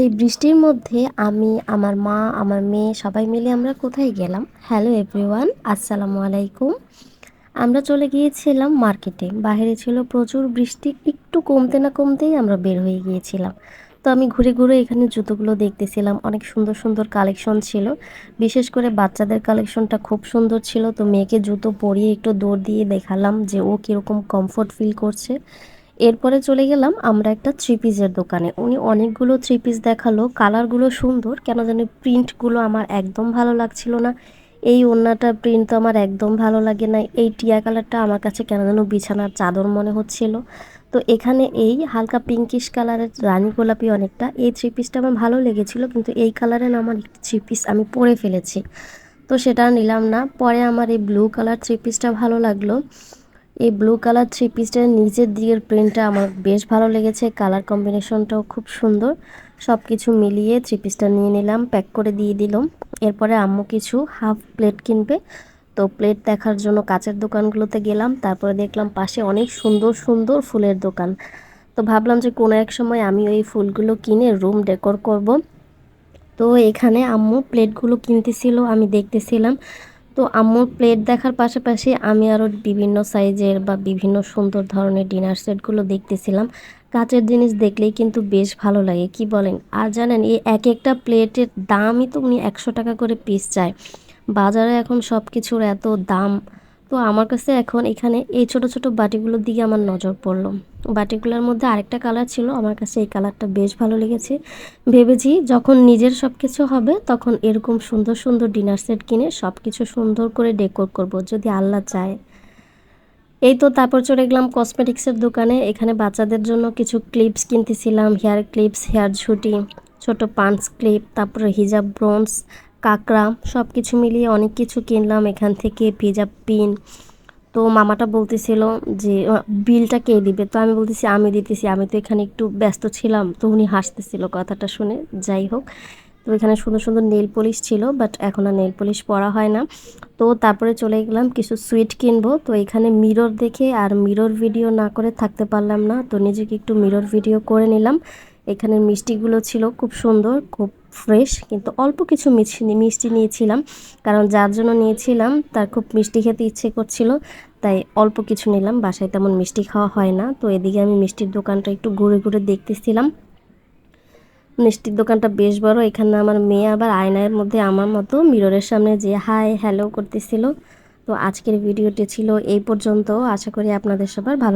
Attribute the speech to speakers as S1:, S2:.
S1: এই বৃষ্টির মধ্যে আমি, আমার মা, আমার মেয়ে সবাই মিলে আমরা কোথায় গেলাম? হ্যালো এভরিওয়ান আসসালামু আলাইকুম। আমরা চলে গিয়েছিলাম মার্কেটে বাইরে ছিল প্রচুর বৃষ্টি, একটু কমতে না কমতেই আমরা বের হয়ে গিয়েছিলাম। তো আমি ঘুরে ঘুরে এখানে জুতোগুলো দেখতেছিলাম। অনেক সুন্দর সুন্দর কালেকশন ছিল। বিশেষ করে বাচ্চাদের কালেকশনটা খুব সুন্দর ছিল। তো মেয়েকে জুতো পরিয়ে একটু দৌড় দিয়ে দেখালাম যে ও কীরকম কমফোর্ট ফিল করছে। এরপরে চলে গেলাম আমরা একটা থ্রি পিসের দোকানে। উনি অনেকগুলো থ্রি পিস দেখাল কালারগুলো সুন্দর, কেন জানি প্রিন্টগুলো আমার একদম ভালো লাগছিল না। এই ওড়নাটা প্রিন্ট তো আমার একদম ভালো লাগে না, এই টিয়া কালারটা আমার কাছে কেন যেন বিছানার চাদর মনে হচ্ছিল। তো এখানে এই হালকা পিঙ্কিশ কালারের রানী গোলাপি অনেকটা, এই থ্রি পিসটা আমার ভালো লেগেছিল, কিন্তু এই কালারের আমার থ্রি পিস আমি পরে ফেলেছি। তো সেটা নিলাম না, পরে আমার এই ব্লু কালার থ্রি পিসটা ভালো লাগল। এই ব্লু কালার থ্রি পিসটার নিচের দিকের প্রিন্টটা আমার বেশ ভালো লেগেছে। কালার কম্বিনেশনটাও খুব সুন্দর। সব কিছু মিলিয়ে থ্রি পিসটা নিয়ে নিলাম প্যাক করে দিয়ে দিলাম। এরপরে আম্মু কিছু হাফ প্লেট কিনবে। তো প্লেট দেখার জন্য কাচের দোকানগুলোতে গেলাম। তারপরে দেখলাম পাশে অনেক সুন্দর সুন্দর ফুলের দোকান। তো ভাবলাম যে কোনো এক সময় আমি ওই ফুলগুলো কিনে রুম ডেকোর করব। তো এখানে আম্মু প্লেটগুলো কিনতেছিল, আমি দেখতেছিলাম। তো আম্মুর প্লেট দেখার পাশাপাশি আমি আরও বিভিন্ন সাইজের বা বিভিন্ন সুন্দর ধরনের ডিনার সেটগুলো দেখতেছিলাম। কাঁচের জিনিস দেখলেই কিন্তু বেশ ভালো লাগে। কি বলেন? আর জানেন, এই এক একটা প্লেটের দামই তো উনি একশো টাকা করে পিস চায়। বাজারে এখন সব কিছুর এত দাম তো আমার কাছে এখন এখানে এই ছোট ছোট বাটিগুলোর দিকে আমার নজর পড়ল। বাটিগুলোর মধ্যে আরেকটা কালার ছিল, আমার কাছে এই কালারটা বেশ ভালো লেগেছে। ভেবেছি যখন নিজের সব কিছু হবে, তখন এরকম সুন্দর সুন্দর ডিনার সেট কিনে সব কিছু সুন্দর করে ডেকোর করব যদি আল্লাহ চায়। এই তো তারপর চলে গেলাম কসমেটিক্সের দোকানে। এখানে বাচ্চাদের জন্য কিছু ক্লিপস কিনতেছিলাম হেয়ার ক্লিপস হেয়ার ঝুটি, ছোট পান্স ক্লিপ তারপরে হিজাব ব্রোন্স কাঁকড়া সব কিছু মিলিয়ে অনেক কিছু কিনলাম। এখান থেকে ভিজা পিন। তো মামাটা বলতেছিল যে বিলটা কে দিবে? তো আমি বলতেছি, আমি দিতেছি। আমি তো এখানে একটু ব্যস্ত ছিলাম, তো উনি হাসতেছিল কথাটা শুনে। যাই হোক, তো এখানে সুন্দর সুন্দর নেল পলিশ ছিল, বাট এখন আর নেল পলিশ পরা হয় না। তো তারপরে চলে গেলাম, কিছু সুইট কিনবো। তো এখানে মিরর দেখে আর মিরর ভিডিও না করে থাকতে পারলাম না। তো নিজেকে একটু মিরর ভিডিও করে নিলাম। এখানের মিষ্টিগুলো ছিল খুব সুন্দর, খুব ফ্রেশ, কিন্তু অল্প কিছু মিষ্টি মিষ্টি নিয়েছিলাম। কারণ যার জন্য নিয়েছিলাম, তার খুব মিষ্টি খেতে ইচ্ছে করছিল, তাই অল্প কিছু নিলাম। বাসায় তেমন মিষ্টি খাওয়া হয় না, তো এদিকে আমি মিষ্টির দোকানটা একটু ঘুরে ঘুরে দেখতেছিলাম। মিষ্টির দোকানটা বেশ বড়, এখানে আমার মেয়ে আবার আয়নার মধ্যে আমার মতো মিররের সামনে যে, হাই, হ্যালো করতেছিল। তো আজকের ভিডিওটি ছিল এই পর্যন্ত। আশা করি আপনাদের সবার ভালো